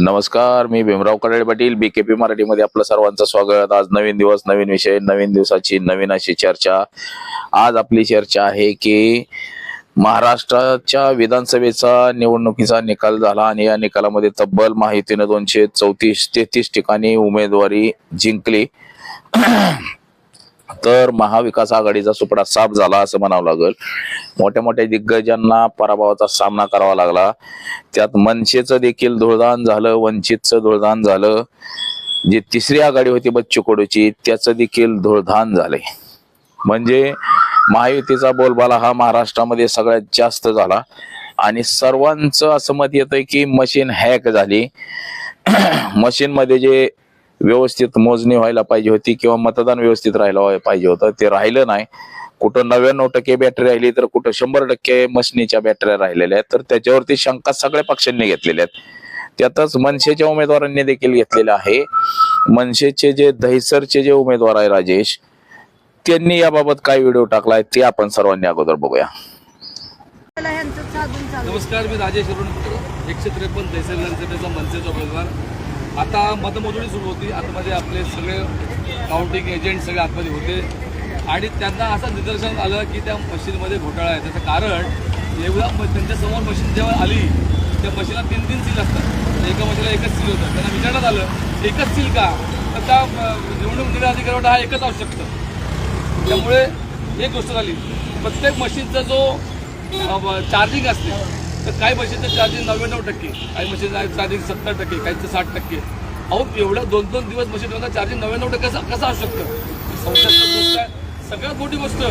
नमस्कार मी Bhimrao Kadale Patil B K P मराठीमध्ये आपलं सर्वांचं स्वागत. आज नवीन दिवस नवीन विषय नवीन दिवसाची नवीन अशी चर्चा. आज आपली चर्चा आहे की महाराष्ट्राच्या विधानसभेचा निवडणुकीचा निकाल झाला आणि या निकालामध्ये तब्बल माहितीनं दोनशे चौतीस तेहतीस ठिकाणी उमेदवारी जिंकली. तर महाविकास आघाडीचा सुपडा साफ झाला असं म्हणावं लागेल. मोठ्या मोठ्या दिग्गजांना पराभवाचा सामना करावा लागला. त्यात मनसेचं देखील धुळदान झालं वंचितचं धुळदान झालं. जी तिसरी आघाडी होती बच्चू कडूची त्याचं देखील धुळधान झालंय म्हणजे महायुतीचा बोलबाला हा महाराष्ट्रामध्ये सगळ्यात जास्त झाला. आणि सर्वांचं असं मत येतंय की मशीन हॅक झाली. मशीनमध्ये जे व्यवस्थित मोजणी व्हायला पाहिजे होती किंवा मतदान व्यवस्थित राहायला पाहिजे होतं. ते राहिलं नाही. कुठं नव्याण्णव टक्के बॅटरी राहिली तर कुठं शंभर टक्के मशनीच्या बॅटऱ्या राहिलेल्या आहेत. तर त्याच्यावरती शंका सगळ्या पक्षांनी घेतलेल्या आहेत. त्यातच मनसेच्या उमेदवारांनी देखील घेतलेलं आहे. मनसेचे जे दहिसरचे जे उमेदवार आहे राजेश त्यांनी याबाबत काय व्हिडिओ टाकलाय ते आपण सर्वांनी अगोदर बघूया. नमस्कार मी राजेश अरुण एकशे त्रेपन्न तहसील विधानसभेचा मनसेचा उमेदवार. आता मतमोजणी सुरू होती. आतमध्ये आपले सगळे काउंटिंग एजंट सगळे आतमध्ये होते. आणि त्यांना असं निदर्शन आलं की त्या मशीनमध्ये घोटाळा आहे. त्याचं कारण एवढा म- त्यांच्यासमोर मशीन जेव्हा आली त्या मशीनला तीन तीन सील असतात. एका मशीनला एकच सील होतं. त्यांना विचारण्यात आलं एकच सील का? तर त्या निवडणूक निर्णय अधिकाऱ्यावर हा एकच असू शकतं त्यामुळे एक गोष्ट झाली. प्रत्येक मशीनचा जो चार्जिंग असते तर काही म्हशीचं चार्जिंग नव्याण्णव टक्के काही मशीनचं चार्जिंग सत्तर टक्के काहीचं साठ टक्के. अहो एवढ्या दोन दोन दिवस मशीन चार्जिंग नव्याण्णव टक्के कसं कसं असू शकतं? संशयास्पद गोष्ट आहे सगळ्यात मोठी गोष्ट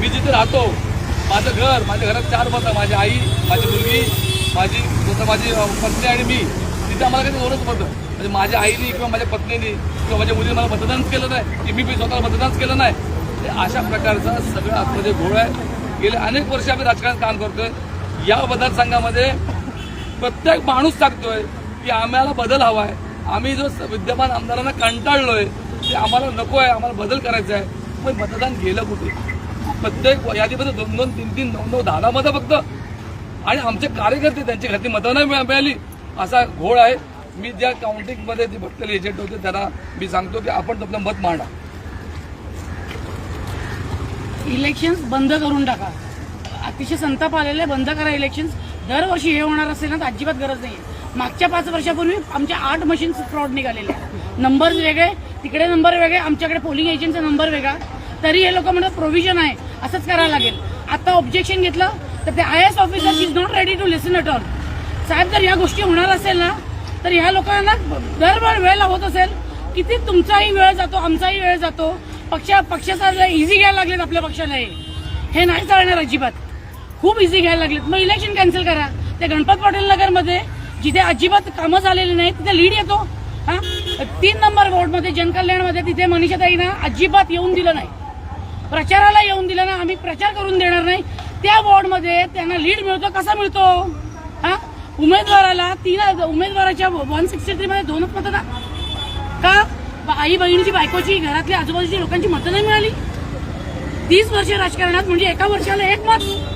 मी जिथे राहतो माझं घर माझ्या घरात चार मतं माझी आई माझी मुलगी माझी स्वतः माझी पत्नी आणि मी तिथे आम्हाला काही दोनच मतं म्हणजे माझ्या आईने किंवा माझ्या पत्नीने किंवा माझ्या मुलीने मला मतदानच केलं नाही की मी बी स्वतःला मतदानच केलं नाही. ते अशा प्रकारचा सगळं आतमध्ये घोळ आहे. गेले अनेक वर्ष आम्ही राजकारणात काम करतोय. या मतदारसंघामध्ये प्रत्येक माणूस सांगतोय की आम्हाला बदल हवा आहे आम्ही जो विद्यमान आमदारांना कंटाळलोय ते आम्हाला नको आहे आम्हाला बदल करायचा आहे पण मतदान गेलं कुठे? प्रत्येक यादीमध्ये दोन दोन तीन तीन नऊ नऊ दहा दहा मतं फक्त. आणि आमचे कार्यकर्ते त्यांची घरती मतं नाही मिळा- मिळाली. असा घोळ आहे. मी ज्या काउंटिंगमध्ये जे बसलेले एजंट होते त्यांना मी सांगतो की आपण तुमचं मत मांडा. इलेक्शन बंद करून टाका. अतिशय संताप आलेले बंद करा इलेक्शन्स दरवर्षी हे होणार असेल ना तर अजिबात गरज नाही मागच्या पाच वर्षापूर्वी आमच्या आठ मशीन्स फ्रॉड निघालेले नंबर वेगळे तिकडे नंबर वेगळे आमच्याकडे पोलिंग एजंटचा नंबर वेगळा. तरी हे लोक म्हणतात प्रोव्हिजन आहे. असंच करायला लागेल. आता ऑब्जेक्शन घेतलं तर ते I S officer is not ready to listen at all साहेब जर या गोष्टी होणार असेल ना तर ह्या लोकांना दरबार वेळ होत असेल. किती तुमचाही वेळ जातो आमचाही वेळ जातो. पक्ष पक्षाचा इझी घ्यायला लागलेत आपल्या पक्षाला हे. हे नाही चालणार अजिबात. खूप इझी घ्यायला लागलेत. मग इलेक्शन कॅन्सल करा. ते गणपत पाटील नगरमध्ये जिथे अजिबात कामं झालेली नाही तिथे लीड येतो. हा? तीन नंबर वॉर्डमध्ये जनकल्याणमध्ये तिथे मनीषाताईना अजिबात येऊन दिलं नाही. प्रचाराला येऊन दिलं ना आम्ही प्रचार करून देणार नाही. त्या वॉर्डमध्ये त्यांना लीड मिळतो. कसा मिळतो? हा? उमेदवाराला तीन उमेदवाराच्या वन सिक्स्टी थ्री मध्ये दोनच मतं ना का? आई बहिणीची बायकोची घरातल्या आजूबाजूच्या लोकांची मतं नाही मिळाली? तीस वर्ष राजकारणात म्हणजे एका वर्षाला एक मत.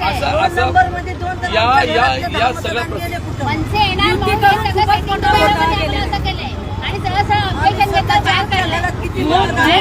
असं असं या या या सगळ्या प्र- मनसे येणार म्हणून हे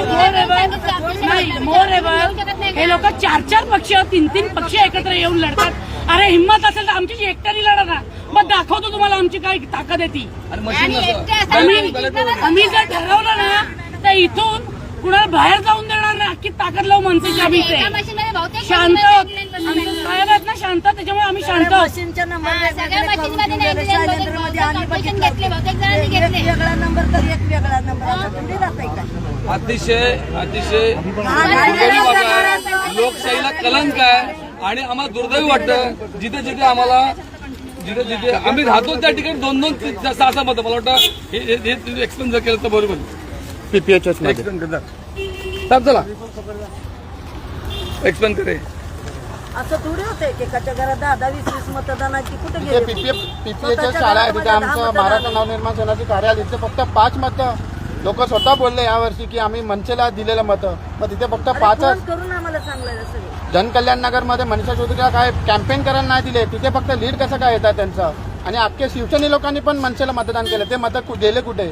हे लोक चार चार पक्ष तीन तीन पक्ष एकत्र येऊन लढतात. अरे हिंमत असेल तर आमची एकट्याने लढा ना. मग दाखवतो तुम्हाला आमची काय ताकद आहे ती. आणि मशीन आणि नसतं. एकटे असं आम्ही नाही. आम्ही जर ठरवलं ना तर इथून कुणाला बाहेर जाऊन देणार ना? अख्खी ताकद लावू मनसेची आम्ही एका इथे मशीनमध्ये बहुतेक शांत. आमचे. साहेब आहेत ना शांत त्याच्यामुळे आम्ही शांत. आहोत मशीनच्या नंबर सगळ्या वेगवेगळे करून मशीनमध्ये दिलेले. landline बहुतेक- शैलेंद्रमध्ये आम्ही बहुतेक बघितलं. घेतले, बहुतेक जणांनी एक घेतले. वेगळा नंबर तर एक वेगळा नंबर आता तुम्ही राहताय का? अतिशय अतिशय दुर्दैवी नाही, बाब नाही, आहे लोकशाहीला कलंक आहे आणि आम्हाला दुर्दैवी वाटतं जिथे जिथे आम्हाला जिथे जिथे आम्ही राहतो त्या ठिकाणी दोन दोन तीन- सहा सहा मतं. मला वाटतं हे हे- हे एक्सप्लेन जर केलं तर बरोबर. पीपीएचएसमध्ये. एक्सप्लेन करतात साहेब चला. एक्सप्लेन करे असं थोडी होते की एकाच्या घरात दहा दहा वीस वीस मतदानाची कुठे तिथे गेले पीपीएफ पीपीएचएस स्वतःच्या शाळा आहे तिथे घरामध्ये दहा आमचं मतदान महाराष्ट्र. नवनिर्माण सेनाचे कार्यालय तिथे फक्त पाच मतं. लोक स्वतः बोलले यावर्षी की आम्ही मनसेला दिलेलं मतं. मग तिथे फक्त अरे पाचच फोन करून आम्हाला सांगलं सगळे जनकल्याण नगरमध्ये मनीषा चौधरीला काय कॅम्पेन करायला नाही दिले. तिथे फक्त लीड कसं काय येतात त्यांचं? आणि अख्खे शिवसेने लोकांनी पण मनसेला मतदान केलं. ते मतं कु- गेले कुठे?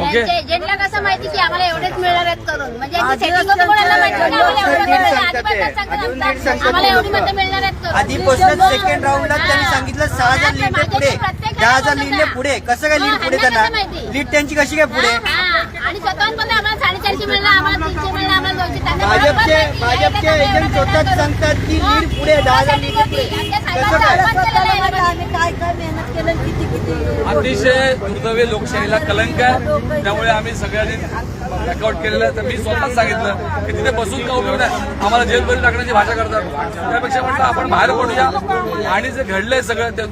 okay यांच्या एजंटला कसं माहिती की आम्हाला एवढेच मिळणार आहेत करून म्हणजे यांची आधी setting होतं कोणाला माहिती की आम्हाला एवढं नीट मिळणार आहे. सांगतात ते. आम्हाला एवढी. मतं मिळणार आहेत करून. सेकंड राऊंडला त्यांनी सांगितलं सहा हजार लीड आहे पुढे दहा हजार लीड आहे पुढे कसं काय लीड पुढे त्यांना लीड त्यांची कशी काय पुढे हा, आणि स्वतःहून पण आम्हाला साडेचारशे मिळणार आम्हाला तीनशे मिळणार आम्हाला दोनशे त्यांना बरोबर भाजपचे माहिती आहे. भाजपचे एजंट स्वतःच. सांगतात की. लीड पुढे दहा हजार लीड आहे पुढे कसं काय अपमान केलेला आहे यामध्ये. आम्ही काय काय मेहनत केलं किती किती अतिशय दुर्दैवी लोकशाहीला कलंक आहे. त्यामुळे आम्ही सगळ्यांनी रेकॉर्ड केलेलं आहे. तर मी स्वतःच सांगितलं की तिथे बसून का उपयोग नाही आम्हाला जेलभरी टाकण्याची भाषा करतात. त्यापेक्षा म्हटलं आपण बाहेर पडूया. आणि जे घडलंय सगळं ते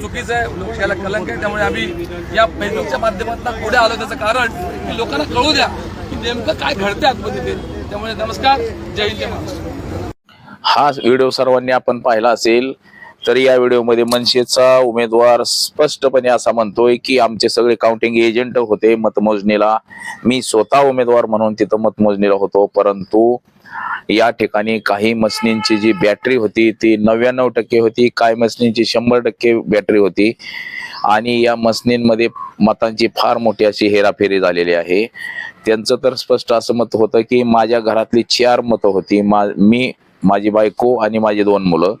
चुकीचं आहे. लोकशाहीला कलंक आहे. त्यामुळे आम्ही या फेसबुकच्या माध्यमातून पुढे आलो. त्याचं कारण की लोकांना कळू द्या की नेमकं काय घडतंय आतमध्ये ते. त्यामुळे नमस्कार. जय हिंद जय महाराष्ट्र. हा व्हिडिओ सर्वांनी आपण पाहिला असेल. तर या व्हिडिओमध्ये मनसेचा उमेदवार स्पष्टपणे असा म्हणतोय की आमचे सगळे काउंटिंग एजंट होते मतमोजणीला. मी स्वतः उमेदवार म्हणून तिथं मतमोजणीला होतो. परंतु या ठिकाणी काही मशनींची जी बॅटरी होती ती नव्याण्णव टक्के होती. काही मशनींची शंभर टक्के बॅटरी होती. आणि या मशनींमध्ये मतांची फार मोठी अशी हेराफेरी झालेली आहे. त्यांचं तर स्पष्ट असं मत होतं की माझ्या घरातली चार मतं होती. मा मी माझी बायको आणि माझी दोन मुलं.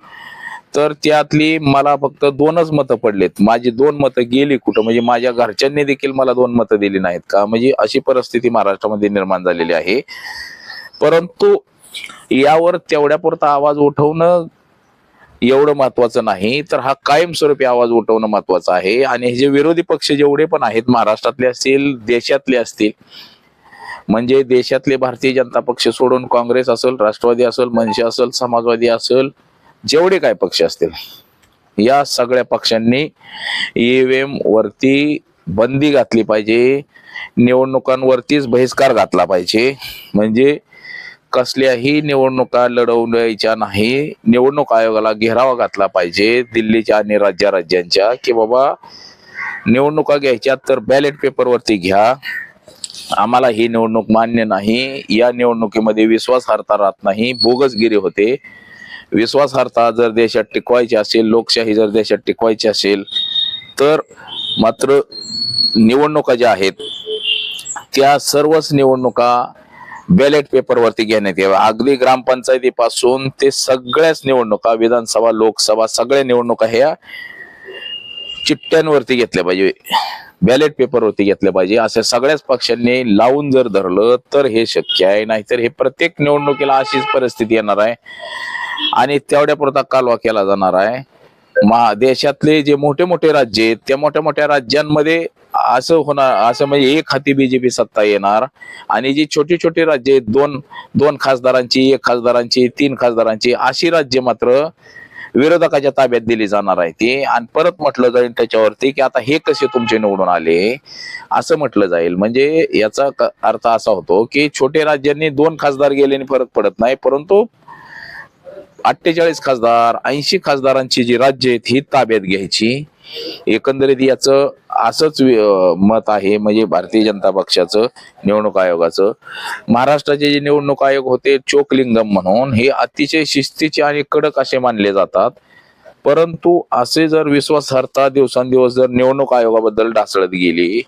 तर त्यातली मला फक्त दोनच मतं पडलेत. माझी दोन मतं गेली कुठं? म्हणजे माझ्या घरच्यांनी देखील मला दोन मतं दिली नाहीत का? म्हणजे अशी परिस्थिती महाराष्ट्रामध्ये निर्माण झालेली आहे. परंतु यावर तेवढ्यापुरता आवाज उठवणं एवढं महत्वाचं नाही. तर हा कायमस्वरूपी आवाज उठवणं महत्वाचं आहे. आणि हे जे विरोधी पक्ष जेवढे पण आहेत महाराष्ट्रातले असतील देशातले असतील म्हणजे देशातले भारतीय जनता पक्ष सोडून काँग्रेस असेल राष्ट्रवादी असेल मनसे असेल समाजवादी असेल जेवढे काय पक्ष असतील या सगळ्या पक्षांनी ईव्हीएम वरती बंदी घातली पाहिजे. निवडणुकांवरतीच बहिष्कार घातला पाहिजे. म्हणजे कसल्याही निवडणुका लढवण्याच्या नाही निवडणूक आयोगाला घेरावा घातला पाहिजे दिल्लीच्या आणि राज्या राज्यांच्या की बाबा निवडणुका घ्यायच्या तर बॅलेट पेपरवरती घ्या. आम्हाला ही निवडणूक मान्य नाही. या निवडणुकीमध्ये विश्वासार्हता राहत नाही. बोगसगिरी होते. विश्वासार्हता जर देशात टिकवायची असेल लोकशाही जर देशात टिकवायची असेल तर मात्र निवडणुका ज्या आहेत त्या सर्वच निवडणुका बॅलेट पेपरवरती घेण्यात याव्या. अगदी ग्रामपंचायतीपासून ते सगळ्याच निवडणुका विधानसभा लोकसभा सगळ्या निवडणुका ह्या चिठ्ठ्यांवरती घेतल्या पाहिजे. बॅलेट पेपरवरती घेतल्या पाहिजे. अशा सगळ्याच पक्षांनी लावून जर धरलं तर हे शक्य आहे. नाहीतर हे प्रत्येक निवडणुकीला अशीच परिस्थिती येणार आहे. आणि तेवढ्या पुरता कालवा केला जाणार आहे. मा देशातले जे मोठे मोठे राज्य आहेत त्या मोठ्या मोठ्या राज्यांमध्ये असं होणार असं म्हणजे एक हाती बीजेपी सत्ता येणार. आणि जी छोटी छोटी राज्य आहेत दोन दोन खासदारांची एक खासदारांची तीन खासदारांची अशी राज्य मात्र विरोधकाच्या ताब्यात दिली जाणार आहे ती. आणि परत म्हटलं जाईल त्याच्यावरती की आता हे कसे तुमचे निवडून आले असं म्हटलं जाईल. म्हणजे याचा अर्थ असा होतो की छोटे राज्यांनी दोन खासदार गेल्याने फरक पडत नाही परंतु अठ्ठेचाळीस खासदार ऐंशी खासदारांची जी राज्य आहेत ही ताब्यात घ्यायची. एकंदरीत याचं असंच मत आहे म्हणजे भारतीय जनता पक्षाचं निवडणूक आयोगाचं. महाराष्ट्राचे जे निवडणूक आयोग होते चोकलिंगम म्हणून हे अतिशय शिस्तीचे आणि कडक असे मानले जातात. परंतु असे जर विश्वासार्हता दिवसांदिवस जर निवडणूक आयोगाबद्दल ढासळत गेली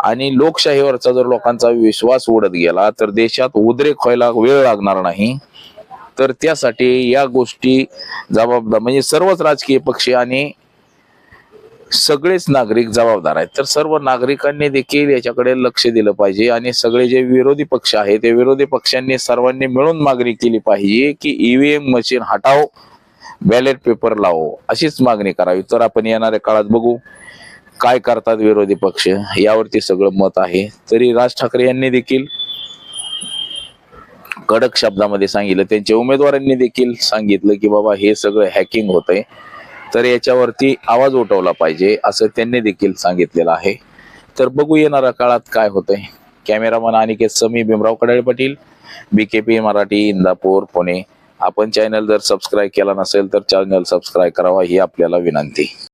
आणि लोकशाहीवरचा जर लोकांचा विश्वास उडत गेला तर देशात उद्रेक व्हायला वेळ लागणार नाही. तर त्यासाठी या गोष्टी जबाबदार म्हणजे सर्वच राजकीय पक्ष आणि सगळेच नागरिक जबाबदार आहेत. तर सर्व नागरिकांनी देखील याच्याकडे लक्ष दिलं पाहिजे आणि सगळे जे विरोधी पक्ष आहेत ते विरोधी पक्षांनी सर्वांनी मिळून मागणी केली पाहिजे की ईव्हीएम मशीन हटाव बॅलेट पेपर लावो अशीच मागणी करावी. तर आपण येणाऱ्या काळात बघू काय करतात विरोधी पक्ष. यावरती सगळं मत आहे. तरी राज ठाकरे यांनी देखील कडक शब्दामध्ये सांगितलं. त्यांच्या उमेदवारांनी देखील सांगितलं की बाबा हे सगळं हॅकिंग होतंय. तर याच्यावरती आवाज उठवला पाहिजे असं त्यांनी देखील सांगितलेलं आहे. तर बघू येणाऱ्या काळात काय होतंय. Cameraman Aniket Sami Bhimrao Kadale Patil BKP Marathi Indapur Pune. आपण चॅनल जर सबस्क्राईब केला नसेल तर चॅनल सबस्क्राईब करावा ही आपल्याला विनंती.